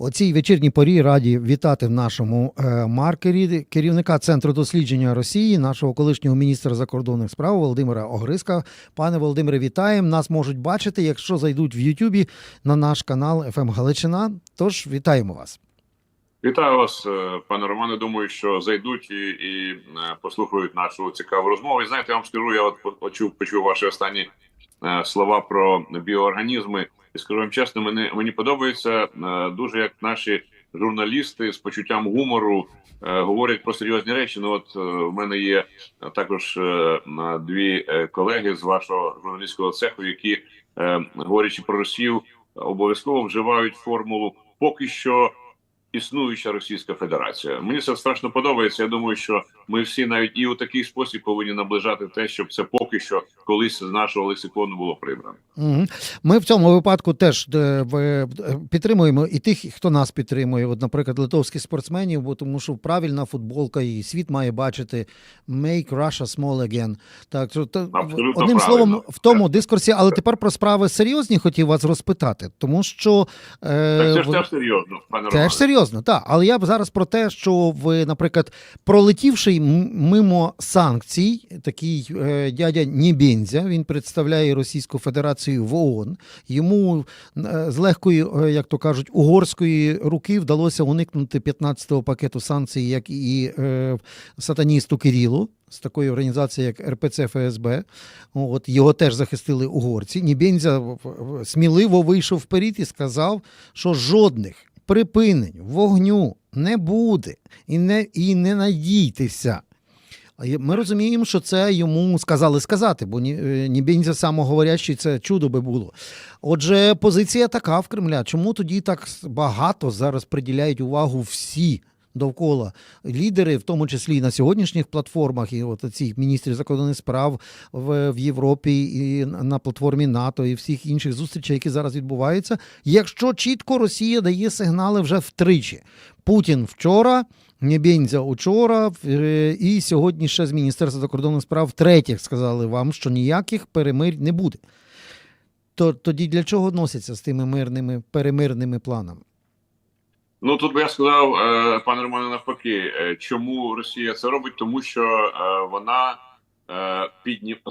О цій вечірній порі раді вітати в нашому е, маркері керівника Центру дослідження Росії, нашого колишнього міністра закордонних справ Володимира Огриска. Пане Володимире, вітаємо. Нас можуть бачити, якщо зайдуть в Ютубі на наш канал ФМ Галичина. Тож вітаємо вас. Вітаю вас, е, пане Романе. Думаю, що зайдуть і, і е, послухають нашу цікаву розмову. І знаєте, я вам скажу, я от почув, почув ваші останні слова про біоорганізми. І скажу вам чесно, мені, мені подобається е, дуже, як наші журналісти з почуттям гумору е, говорять про серйозні речі. Ну, от е, в мене є також дві колеги з вашого журналістського цеху, які, говорячи про Росію, обов'язково вживають формулу поки що існуюча Російська Федерація. Мені це страшно подобається. Я думаю, що ми всі навіть і у такий спосіб повинні наближати те, щоб це поки що колись з нашого лексикону було прибрано. Ми в цьому випадку теж е, е, підтримуємо і тих, хто нас підтримує. От, наприклад, литовських спортсменів, бо тому що правильна футболка і світ має бачити «Make Russia small again». Так, то, одним правильно. словом, в тому дискурсі, але тепер про справи серйозні хотів вас розпитати, тому що е, Так це ж теж серйозно, пане Теж серйозно, так. Але я б зараз про те, що ви, наприклад, пролетівши мимо санкцій, такий е, дядя Нібензя, він представляє Російську Федерацію в ООН. Йому е, з легкої, е, як то кажуть, угорської руки вдалося уникнути 15-го пакету санкцій, як і е, сатаністу Кирилу. З такої організації, як РПЦ ФСБ, от його теж захистили угорці. Нібензя сміливо вийшов вперед і сказав, що жодних припинень вогню не буде і не, і не надійтеся. Ми розуміємо, що це йому сказали сказати, бо ні, е, Нібензя самоговорящий це чудо би було. Отже, позиція така в Кремля. Чому тоді так багато зараз приділяють увагу всі довкола лідери, в тому числі і на сьогоднішніх платформах, і от ці міністрів закордонних справ в, в Європі, і на платформі НАТО, і всіх інших зустрічей, які зараз відбуваються, якщо чітко Росія дає сигнали вже втричі. Путін вчора. Небензя учора е, і сьогодні ще з Міністерства закордонних справ втретє сказали вам, що ніяких перемирь не буде. То тоді для чого носяться з тими мирними перемирними планами? Ну тут би я сказав, е, пане Романе, навпаки, е, чому Росія це робить? Тому що е, вона е,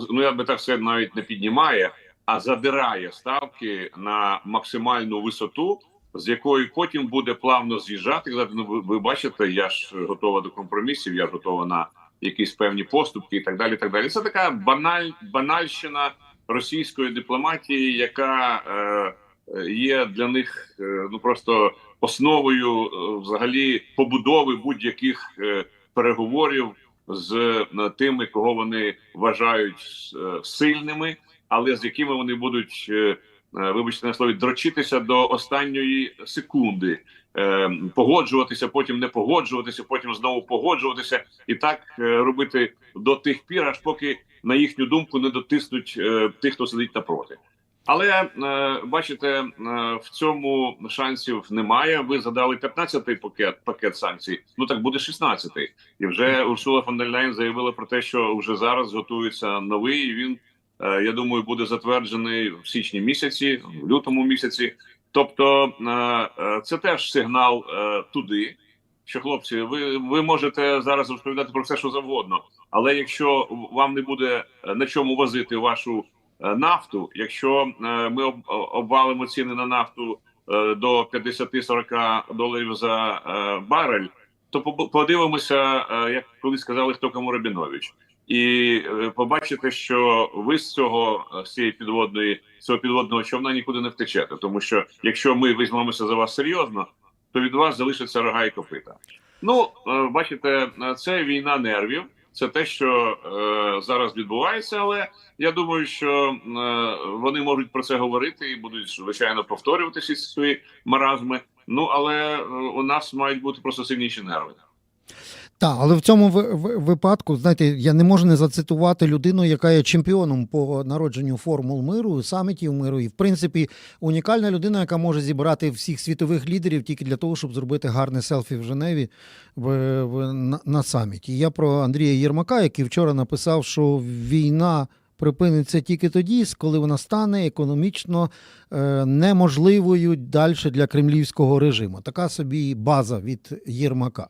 ну я би так сказав, навіть не піднімає, а задирає ставки на максимальну висоту, з якої потім буде плавно з'їжджати. Ну ви, бачите, я ж готова до компромісів, я ж готова на якісь певні поступки і так далі. Так далі. Це така баналь, банальщина російської дипломатії, яка е, є для них е, ну просто основою е, взагалі побудови будь-яких е, переговорів з тими, кого вони вважають сильними, але з якими вони будуть, вибачте на слові, дрочитися до останньої секунди, погоджуватися, потім не погоджуватися, потім знову погоджуватися, і так робити до тих пір, аж поки на їхню думку не дотиснуть тих, хто сидить напроти. Але е, бачите, е, в цьому шансів немає. Ви задали 15-й пакет пакет санкцій. Ну так буде 16-й. І вже Урсула фон дер Ляйн заявила про те, що вже зараз готується новий. і Він е, я думаю, буде затверджений в січні місяці, в лютому місяці. Тобто, це теж сигнал туди. Що хлопці, ви, ви можете зараз розповідати про все, що завгодно, але якщо вам не буде на чому возити вашу нафту, якщо е, ми обвалимо ціни на нафту е, до 50-40 доларів за е, барель, то подивимося, е, як колись сказали, хто кому Рабінович, і е, побачите, що ви з цього е, з цієї підводної з цього підводного човна нікуди не втечете, тому що якщо ми візьмемося за вас серйозно, то від вас залишаться рога і копита. Ну, е, бачите, е, це війна нервів. Це те, що е, зараз відбувається, але я думаю, що е, вони можуть про це говорити і будуть звичайно повторювати всі свої маразми. Ну але е, у нас мають бути просто сильніші нерви. Так, але в цьому ви- ви- випадку, знаєте, я не можу не зацитувати людину, яка є чемпіоном по народженню формул миру, самітів миру, і в принципі унікальна людина, яка може зібрати всіх світових лідерів тільки для того, щоб зробити гарне селфі в Женеві в, в, на, на саміті. Я про Андрія Єрмака, який вчора написав, що війна припиниться тільки тоді, коли вона стане економічно неможливою далі для кремлівського режиму. Така собі база від Єрмака.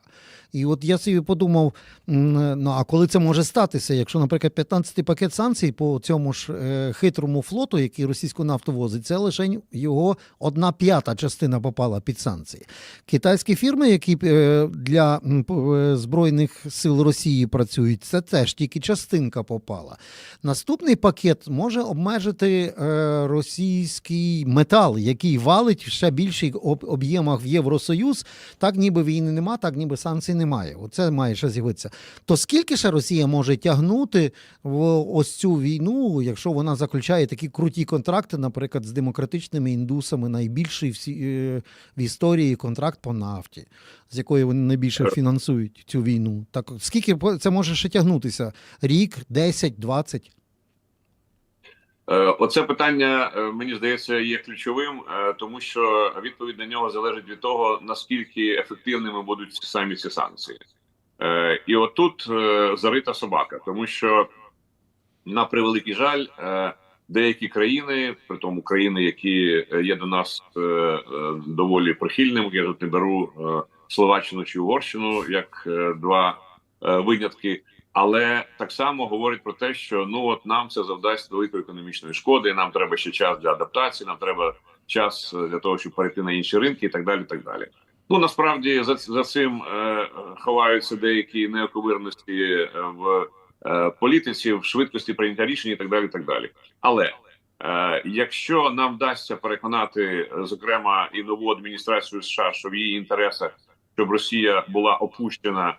І от я собі подумав: ну а коли це може статися, якщо, наприклад, 15-й пакет санкцій по цьому ж е, хитрому флоту, який російську нафту возить, це лише його одна п'ята частина попала під санкції. Китайські фірми, які е, для е, збройних сил Росії працюють, це теж тільки частинка попала. Наступний пакет може обмежити е, метал, який валить в ще більших об'ємах в Євросоюз. Так ніби війни нема, так ніби санкцій немає. Оце має ще з'явитися. То скільки ще Росія може тягнути в ось цю війну, якщо вона заключає такі круті контракти, наприклад, з демократичними індусами, найбільший всі, е, в історії контракт по нафті, з якої вони найбільше фінансують цю війну. Так скільки це може ще тягнутися? Рік, 10, 20? Е, Оце питання, е, мені здається, є ключовим, е, тому що відповідь на нього залежить від того, наскільки ефективними будуть самі ці санкції. І отут зарита собака, тому що, на превеликий жаль, деякі країни, при тому країни, які є до нас доволі прихильними, я тут не беру Словаччину чи Угорщину як два винятки. Але так само говорить про те, що ну от нам це завдасть великої економічної шкоди. Нам треба ще час для адаптації, нам треба час е, для того, щоб перейти на інші ринки, і так далі. так далі. Ну насправді за, за цим е, ховаються деякі неоковирності е, в е, політиці, в швидкості прийняття рішень, і так далі. так далі. Але е, якщо нам вдасться переконати, зокрема, і нову адміністрацію США, що в її інтересах, щоб Росія була опущена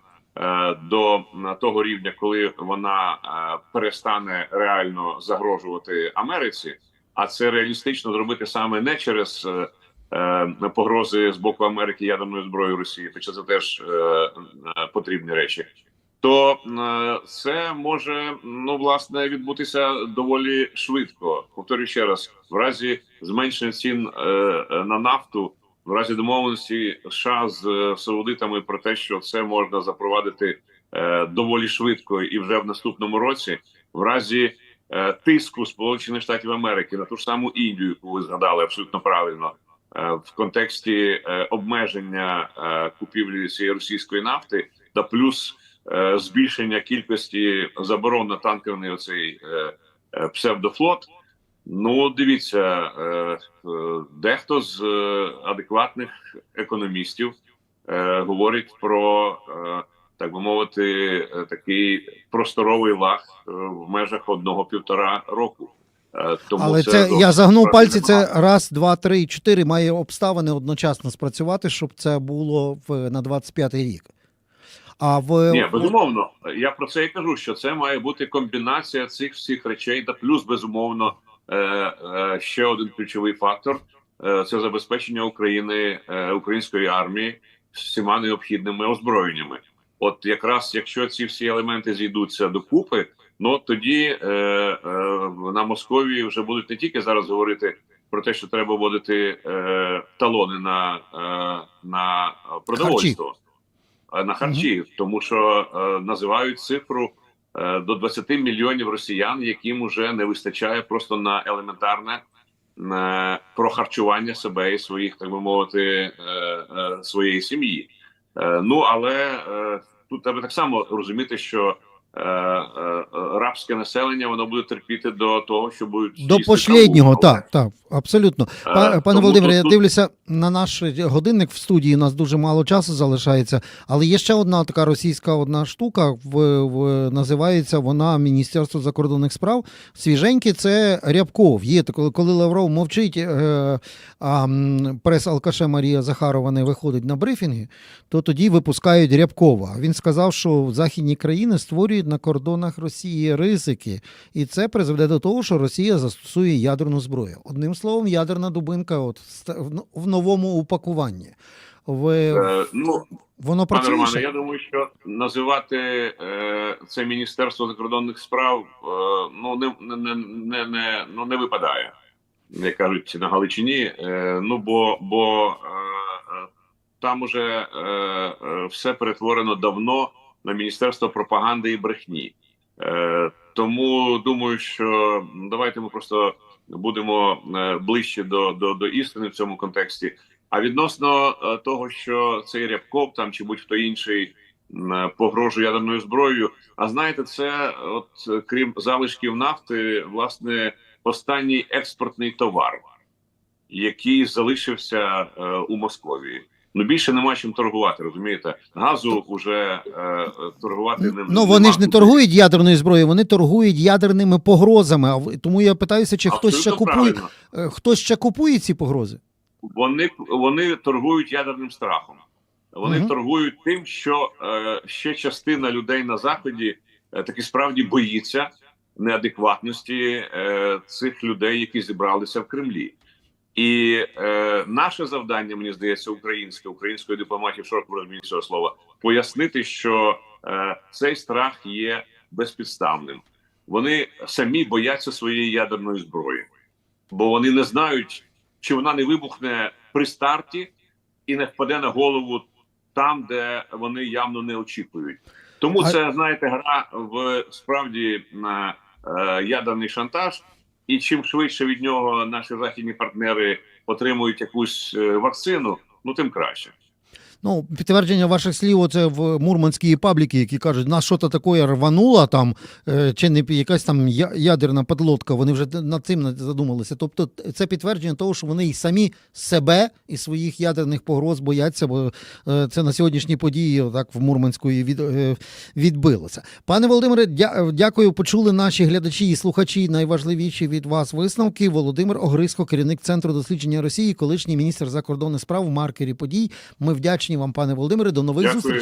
до того рівня, коли вона е, перестане реально загрожувати Америці, а це реалістично зробити саме не через е, е, погрози з боку Америки ядерною зброєю Росії, хоча це теж е, е, потрібні речі. То е, це може ну власне відбутися доволі швидко. Повторюю ще раз: в разі зменшення цін е, е, на нафту, в разі домовленості США з е, саудитами про те, що це можна запровадити е, доволі швидко і вже в наступному році, в разі е, тиску Сполучених Штатів Америки на ту ж саму Індію, яку ви згадали абсолютно правильно, в контексті обмеження купівлі цієї російської нафти та плюс збільшення кількості заборон на танкерний оцей псевдофлот. Ну, дивіться, е, е, дехто з е, адекватних економістів говорить про, так би мовити, такий просторовий лаг в межах одного-півтора року. Е, Тому Але це, зовсім я загнув пальці. Це раз, два, три, чотири. Має обставини одночасно спрацювати, щоб це було в на 25-й рік. А в Ні, безумовно. Я про це і кажу, що це має бути комбінація цих всіх речей, та плюс, безумовно, ще один ключовий фактор е, це забезпечення України е, української армії всіма необхідними озброєннями. От якраз якщо ці всі елементи зійдуться докупи, ну тоді е, е, на Московії вже будуть не тільки зараз говорити про те, що треба вводити е, талони на, е, на продовольство. е, На харчі, тому що е, називають цифру е, до 20 мільйонів росіян, яким уже не вистачає просто на елементарне на прохарчування себе і своїх, так би мовити, е, е, своєї сім'ї. Е, ну але е, тут треба так само розуміти, що е, е, рабське населення воно буде терпіти до того, що будуть до последнього, так, так, абсолютно. Е, Пане тому Володимире, я дивлюся на наш годинник в студії. У нас дуже мало часу залишається. Але є ще одна така російська одна штука. В, в називається вона Міністерство закордонних справ. Свіженьке це Рябков. Є коли Лавров мовчить, е, а прес-алкаше Марія Захарова не виходить на брифінги, то тоді випускають Рябкова. Він сказав, що західні країни створюють на кордонах Росії ризики, і це призведе до того, що Росія застосує ядерну зброю. Одним словом, ядерна дубинка от в- новому упакуванні. В, Е, ну воно Пане. Романе, я думаю, що називати е, це міністерство закордонних справ е, ну не, не, не, не, ну, не випадає, як кажуть на Галичині. Е, ну бо бо е, е, там уже е, е, все перетворено давно на міністерство пропаганди і брехні. Е, тому думаю, що давайте ми просто будемо е, ближче до, до, до істини в цьому контексті. А відносно е, того, що цей Рябков там чи будь-хто інший е, погрожує ядерною зброєю. А знаєте, це от крім залишків нафти, власне, останній експортний товар, який залишився у Московії. Ну більше нема чим торгувати, розумієте? Газу вже е, торгувати не Ну вони ж не торгують ядерною зброєю, вони торгують ядерними погрозами. А тому я питаюся, чи хтось ще купує правильно. е, хтось ще купує ці погрози? Вони вони торгують ядерним страхом. Вони Мгм. торгують тим, що е, ще частина людей на заході е, таки справді боїться неадекватності е, цих людей, які зібралися в Кремлі. І е, наше завдання, мені здається, українське, української дипломатії в широкому розумінні цього слова, пояснити, що е, цей страх є безпідставним. Вони самі бояться своєї ядерної зброї, бо вони не знають, чи вона не вибухне при старті і не впаде на голову там, де вони явно не очікують. Тому це знаєте, гра в справді на е, ядерний шантаж. І чим швидше від нього наші західні партнери отримують якусь е, вакцину, ну тим краще. Ну, підтвердження ваших слів, оце в мурманській пабліки, які кажуть, нас що-то таке рвануло там, е, чи не якась там ядерна подлодка, вони вже над цим задумалися. Тобто це підтвердження того, що вони і самі себе і своїх ядерних погроз бояться, бо е, це на сьогоднішні події так в Мурманську і від, е, відбилося. Пане Володимире, дякую. Почули наші глядачі і слухачі найважливіші від вас висновки. Володимир Огриско, керівник Центру дослідження Росії, колишній міністр закордонних справ в маркері подій. Ми вдячні вам, пане Володимире. До нових Дякую. зустрічей.